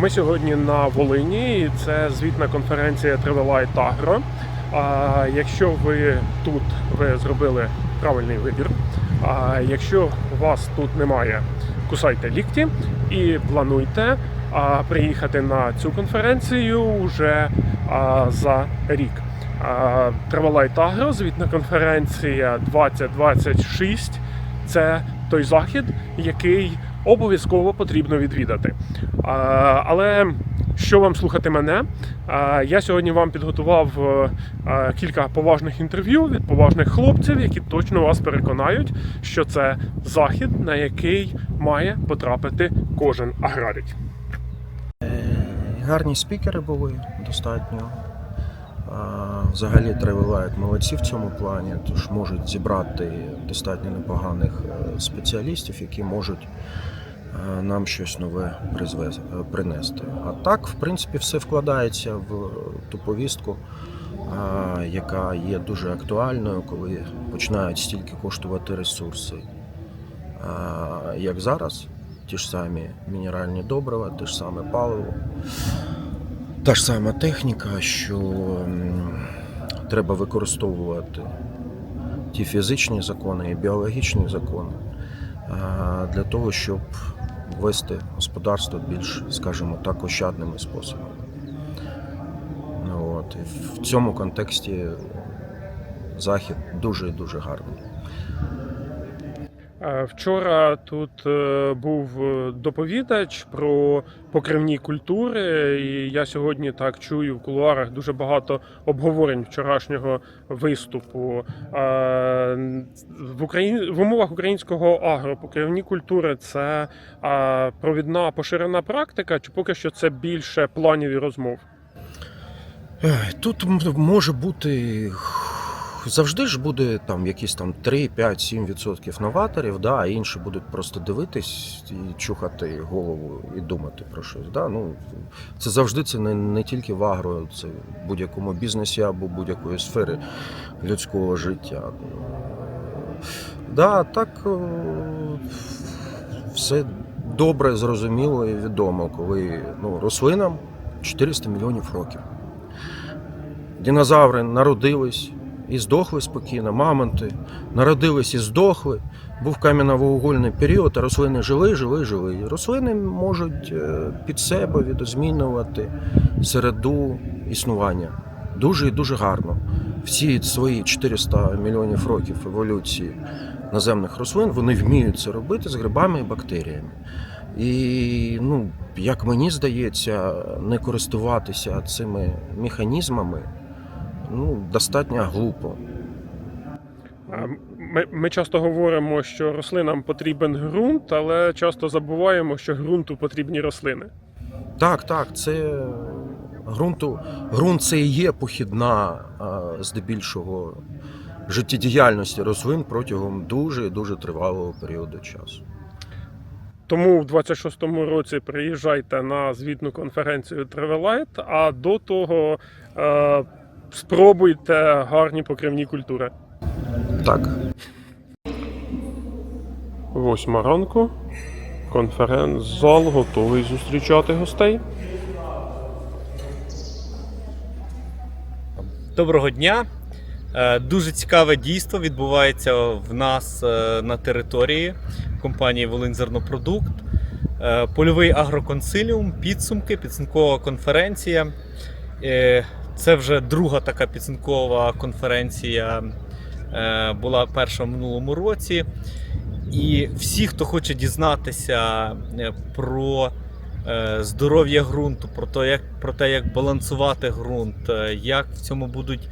Ми сьогодні на Волині, і це звітна конференція Travelite Agro. А якщо ви тут ви зробили правильний вибір, а якщо вас тут немає, кусайте лікті і плануйте а, приїхати на цю конференцію вже а, за рік. Travelite Agro, звітна конференція 2026 це той захід, який обов'язково потрібно відвідати. Але що вам слухати мене? Я сьогодні вам підготував е, е, кілька поважних інтерв'ю від поважних хлопців, які точно вас переконають, що це захід, на який має потрапити кожен аграрій. Гарні спікери були достатньо. Взагалі Travelite молодці в цьому плані, тож можуть зібрати достатньо непоганих е, спеціалістів, які можуть е, нам щось нове е, принести. А так, в принципі, все вкладається в ту повістку, яка є дуже актуальною, коли починають стільки коштувати ресурси. Як зараз, ті ж самі мінеральні добрива, те ж саме паливо. Та ж сама техніка, що треба використовувати ті фізичні закони і біологічні закони для того, щоб вести господарство більш, скажімо так, ощадними способами. Ну, От. І в цьому контексті захід дуже дуже гарний. Е, Вчора тут е, був е, доповідач про покривні культури, і я сьогодні так чую в кулуарах дуже багато обговорень вчорашнього виступу. В Україні в умовах українського агро покривні культури це провідна поширена практика, чи поки що це більше планів і розмов? Тут може бути завжди ж буде там якісь там 3, 5, 7 відсотків новаторів, да, а інші будуть просто дивитись і чухати голову і думати про щось. Да? Ну, це завжди це не, не тільки в агро, це в будь-якому бізнесі або будь-якої сфери людського життя. Да, так е, все добре, зрозуміло і відомо, коли ну, рослинам 400 мільйонів років. Динозаври народились і здохли спокійно, мамонти народились і здохли. Був кам'яно-вугольний період, а рослини жили, жили, жили. Рослини можуть е, під себе відозмінювати середу існування. Дуже і дуже гарно. Всі свої 400 мільйонів років еволюції наземних рослин вони вміють це робити з грибами і бактеріями. І, ну, як мені здається, не користуватися цими механізмами ну, достатньо глупо. Ми, ми часто говоримо, що рослинам потрібен ґрунт, але часто забуваємо, що ґрунту потрібні рослини. Так, так, це ґрунту, ґрунт це і є похідна здебільшого життєдіяльності рослин протягом дуже і дуже тривалого періоду часу. Тому в 26-му році приїжджайте на звітну конференцію Travelite, а до того е, спробуйте гарні покривні культури. Так. Восьма ранку. Конференц-зал готовий зустрічати гостей. Доброго дня. Е, Дуже цікаве дійство відбувається в нас е, на території компанії Волиньзернопродукт. Е, Польовий агроконсиліум, підсумки, підсумкова конференція. Це вже друга така підсумкова конференція. е, Була перша в минулому році. І всі, хто хоче дізнатися е, про е, здоров'я ґрунту, про те, як, про те, як балансувати ґрунт, як в цьому будуть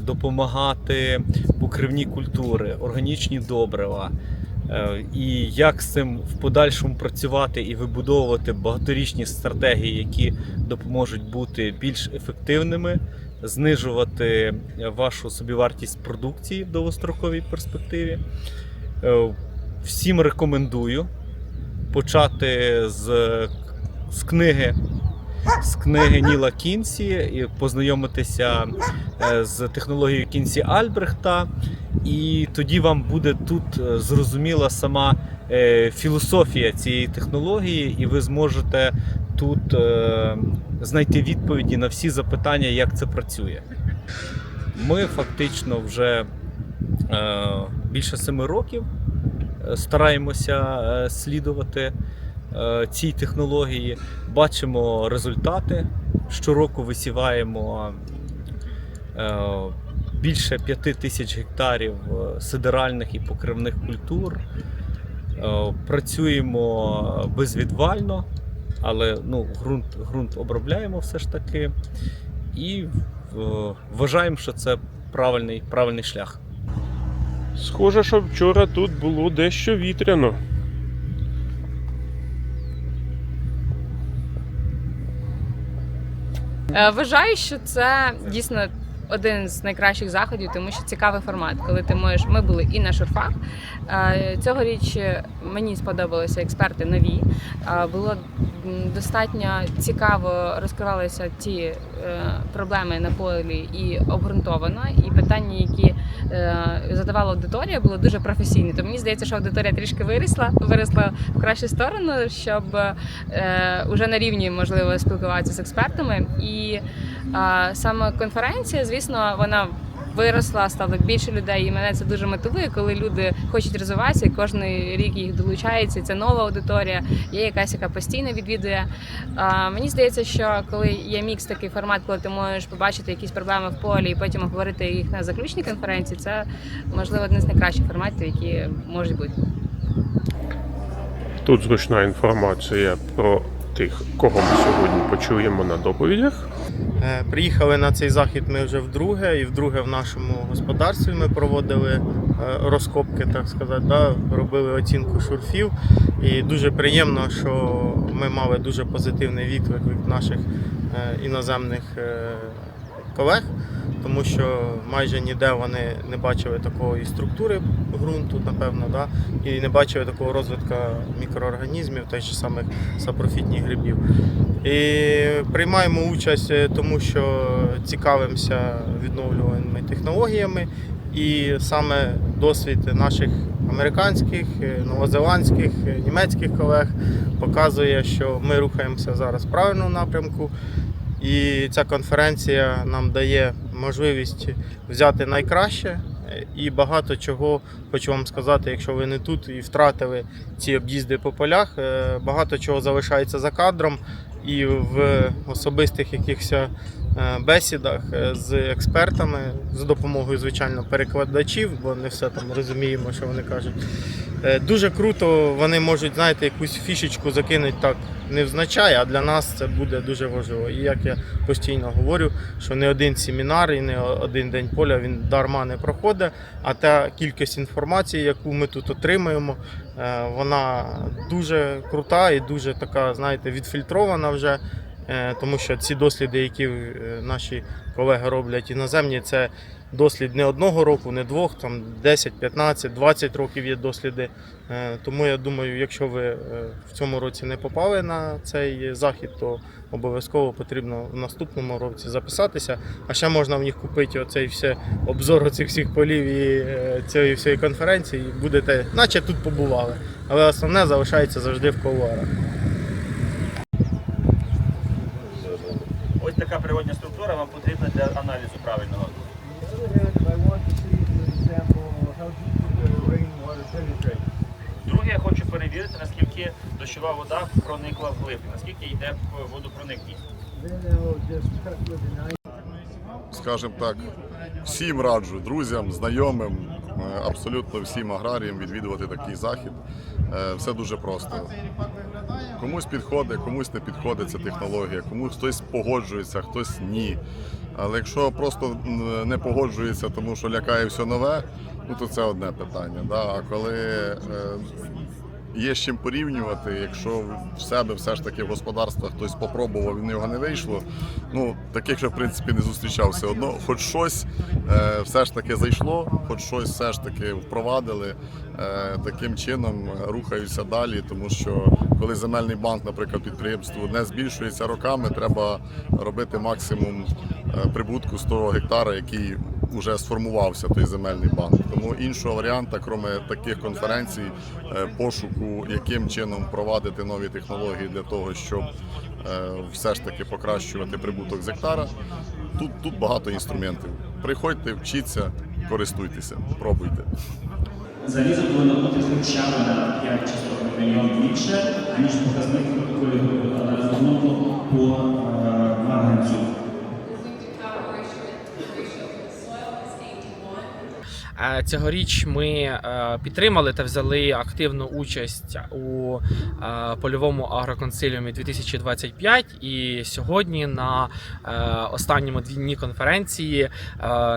допомагати покривні культури, органічні добрива, і як з цим в подальшому працювати і вибудовувати багаторічні стратегії, які допоможуть бути більш ефективними, знижувати е, вашу собівартість продукції в довгостроковій перспективі. Е, Всім рекомендую почати з, з книги. З книги Ніла Кінсі і познайомитися е, з технологією Кінсі Альбрехта, і тоді вам буде тут е, зрозуміла сама е, філософія цієї технології, і ви зможете тут е, знайти відповіді на всі запитання, як це працює. Ми фактично вже більше семи років стараємося слідувати цій технології, бачимо результати. Щороку висіваємо більше п'яти тисяч гектарів е, сидеральних і покривних культур. Е, Працюємо безвідвально, але ну, ґрунт, ґрунт обробляємо все ж таки. І е, вважаємо, що це правильний, правильний шлях. Схоже, що вчора тут було дещо вітряно. Вважаю, що це дійсно один з найкращих заходів, тому що цікавий формат, коли ти можеш. Ми були і на шурфах. цього Цьогоріч мені сподобалися експерти нові. Е, Було достатньо цікаво розкривалися ті е, проблеми на полі і обґрунтовано. І питання, які е, задавала аудиторія, було дуже професійні. То мені здається, що аудиторія трішки вирісла, виросла в кращу сторону, щоб е, уже на рівні можливо спілкуватися з експертами. І е, саме конференція, звісно, вона. Виросла, стало більше людей, і мене це дуже мотивує, коли люди хочуть розвиватися, і кожен рік їх долучається. Це нова аудиторія, є якась, яка постійно відвідує. А, мені здається, що коли є мікс такий формат, коли ти можеш побачити якісь проблеми в полі і потім обговорити їх на заключній конференції, це можливо один з найкращих форматів, які можуть бути. Тут зручна інформація про тих, кого ми сьогодні почуємо на доповідях. Е, Приїхали на цей захід ми вже вдруге, і вдруге в нашому господарстві ми проводили е, розкопки, так сказати, да, робили оцінку шурфів. І дуже приємно, що ми мали дуже позитивний відклик від наших е, іноземних колег, тому що майже ніде вони не бачили такої структури ґрунту, напевно, да, і не бачили такого розвитку мікроорганізмів, тих самих сапрофітних грибів. І приймаємо участь, е, тому що цікавимося відновлюваними технологіями, і саме досвід наших американських, е, новозеландських, е, німецьких колег показує, що ми рухаємося зараз в правильному напрямку. І ця конференція нам дає можливість взяти найкраще і багато чого хочу вам сказати, якщо ви не тут і втратили ці об'їзди по полях, багато чого залишається за кадром і в особистих якихось е, бесідах е, з експертами з допомогою, звичайно, перекладачів, бо не все там розуміємо, що вони кажуть. Е, Дуже круто, вони можуть, знаєте, якусь фішечку закинути так невзначай, а для нас це буде дуже важливо. І як я постійно говорю, що не один семінар і не один день поля він дарма не проходить, а та кількість інформації, яку ми тут отримаємо, е, вона дуже крута і дуже така, знаєте, відфільтрована вже. Е, Тому що ці досліди, які е, наші колеги роблять іноземні, це дослід не одного року, не двох, там 10, 15, 20 років є досліди. Е, Тому я думаю, якщо ви е, в цьому році не попали на цей захід, то обов'язково потрібно в наступному році записатися. А ще можна в них купити оцей все обзор цих всіх полів і е, цієї всієї конференції. Будете, наче тут побували. Але основне залишається завжди в колуарах. Ось така природня структура вам потрібна для аналізу правильного. Друге, я хочу перевірити, наскільки дощова вода проникла в глиб, наскільки йде водопроникність. скажімо так, всім раджу друзям, знайомим, е, абсолютно всім аграріям відвідувати такий захід. Е, Все дуже просто. Комусь підходить, комусь не підходить ця технологія, комусь хтось погоджується, хтось ні. Але якщо просто не погоджується, тому що лякає все нове, ну то це одне питання. Да? А коли е, є з чим порівнювати, якщо в себе все ж таки в господарствах хтось попробував і в нього не вийшло, ну таких ще в принципі не зустрічав все одно. Хоч щось е, все ж таки зайшло, хоч щось все ж таки впровадили. Е, таким чином рухаються далі, тому що коли земельний банк, наприклад, підприємство не збільшується роками, треба робити максимум е, прибутку з того гектара, який вже сформувався той земельний банк. Тому іншого варіанту, крім таких конференцій, е, пошуку, яким чином впровадити нові технології для того, щоб е, все ж таки покращувати прибуток з гектара. Тут, тут багато інструментів. Приходьте, вчіться, користуйтеся, пробуйте. Залізо повинно бути хоча на 5 часток мільйонів більше, аніж показник в протоколі групи аналізованого по е, марганцю. Цьогоріч ми е, підтримали та взяли активну участь у е, польовому агроконсиліумі 2025. І сьогодні на е, останньому дні конференції е,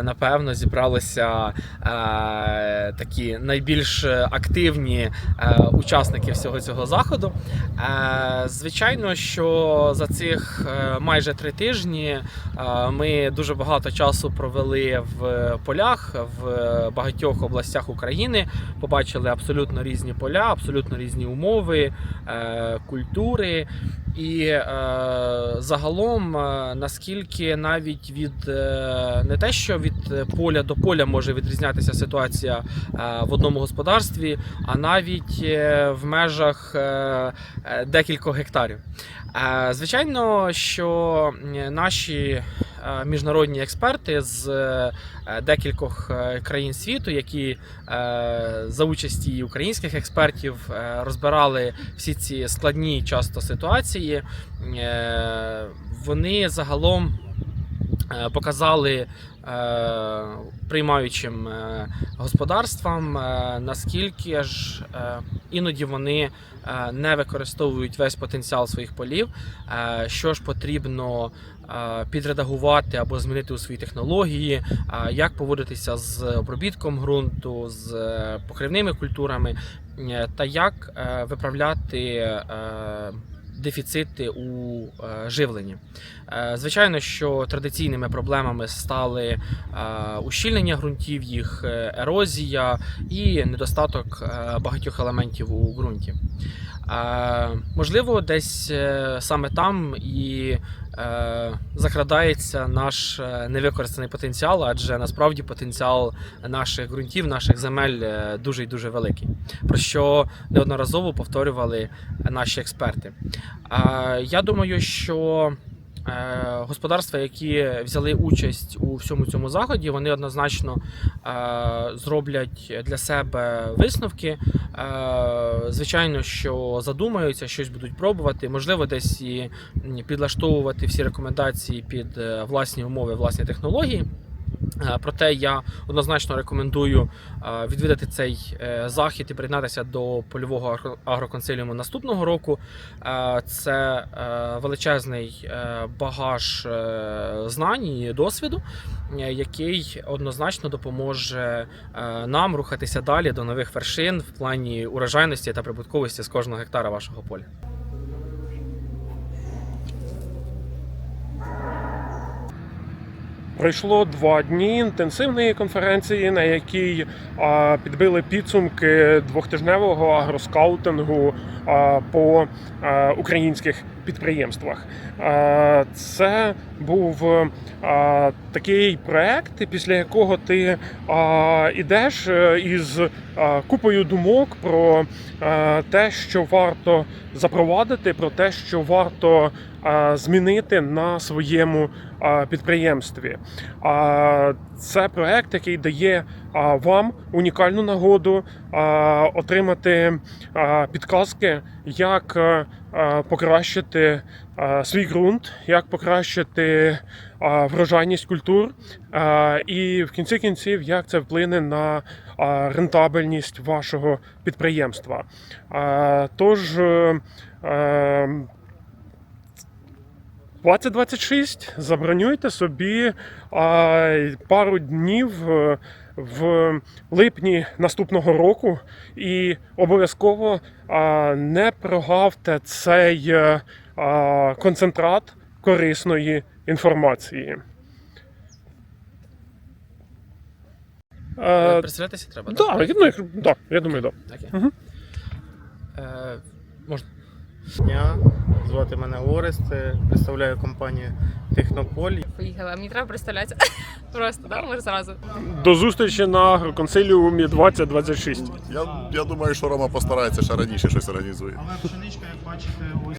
напевно зібралися е, такі найбільш активні е, учасники всього цього заходу. Е, Звичайно, що за цих е, майже три тижні е, ми дуже багато часу провели в полях в багатьох областях України. Побачили абсолютно різні поля, абсолютно різні умови, е, культури. І е, загалом, е, наскільки навіть від е, не те, що від поля до поля може відрізнятися ситуація в одному господарстві, а навіть в межах декількох гектарів. Звичайно, що наші міжнародні експерти з е, декількох е, країн світу, які е, за участі українських експертів е, розбирали всі ці складні часто ситуації, е, вони загалом е, показали е, приймаючим е, господарствам, е, наскільки ж е, іноді вони е, не використовують весь потенціал своїх полів, е, що ж потрібно е, підредагувати або змінити у своїй технології, е, як поводитися з обробітком ґрунту, з е, покривними культурами, е, та як е, виправляти. Дефіцити у е, живленні. Е, Звичайно, що традиційними проблемами стали е, ущільнення ґрунтів, їх ерозія і недостаток багатьох елементів у ґрунті. Можливо, десь е, саме там і е, закрадається наш е, невикористаний потенціал, адже насправді потенціал наших ґрунтів, наших земель дуже і дуже великий, про що неодноразово повторювали наші експерти. Я думаю, що господарства, які взяли участь у всьому цьому заході, вони однозначно е, зроблять для себе висновки. Е, Звичайно, що задумаються, щось будуть пробувати, можливо, десь і підлаштовувати всі рекомендації під е, власні умови, власні технології. Е, Проте я однозначно рекомендую е, відвідати цей е, захід і приєднатися до польового агро- агроконсиліуму наступного року. Це величезний багаж знань і досвіду, який однозначно допоможе нам рухатися далі до нових вершин в плані урожайності та прибутковості з кожного гектара вашого поля. Пройшло два дні інтенсивної конференції, на якій а, підбили підсумки двохтижневого агроскаутингу а, по а, українських підприємствах. Це був такий проект, після якого ти а, ідеш е, із купою думок про те, що варто запровадити, про те, що варто змінити на своєму підприємстві. А, Це проект, який дає а, вам унікальну нагоду а, отримати а, підказки, як а, а, покращити а, свій ґрунт, як покращити а, врожайність культур, а, і в кінці кінців, як це вплине на а, рентабельність вашого підприємства. А, Тож. е, е, 2026 забронюйте собі а, пару днів е, в липні наступного року і обов'язково а, не прогавте цей е, а, концентрат корисної інформації. Е, Представлятися треба, да, ну, да, я думаю, так. Да. Мгм. Е, можна. Дня. звати мене Орест, е, представляю компанію Технополь. Поїхала. Мені треба представлятися. Просто, да? Може зразу. До зустрічі на агроконсиліумі 2026. Я, я думаю, що Рома постарається ще раніше щось організує. Але пшеничка, як бачите, ось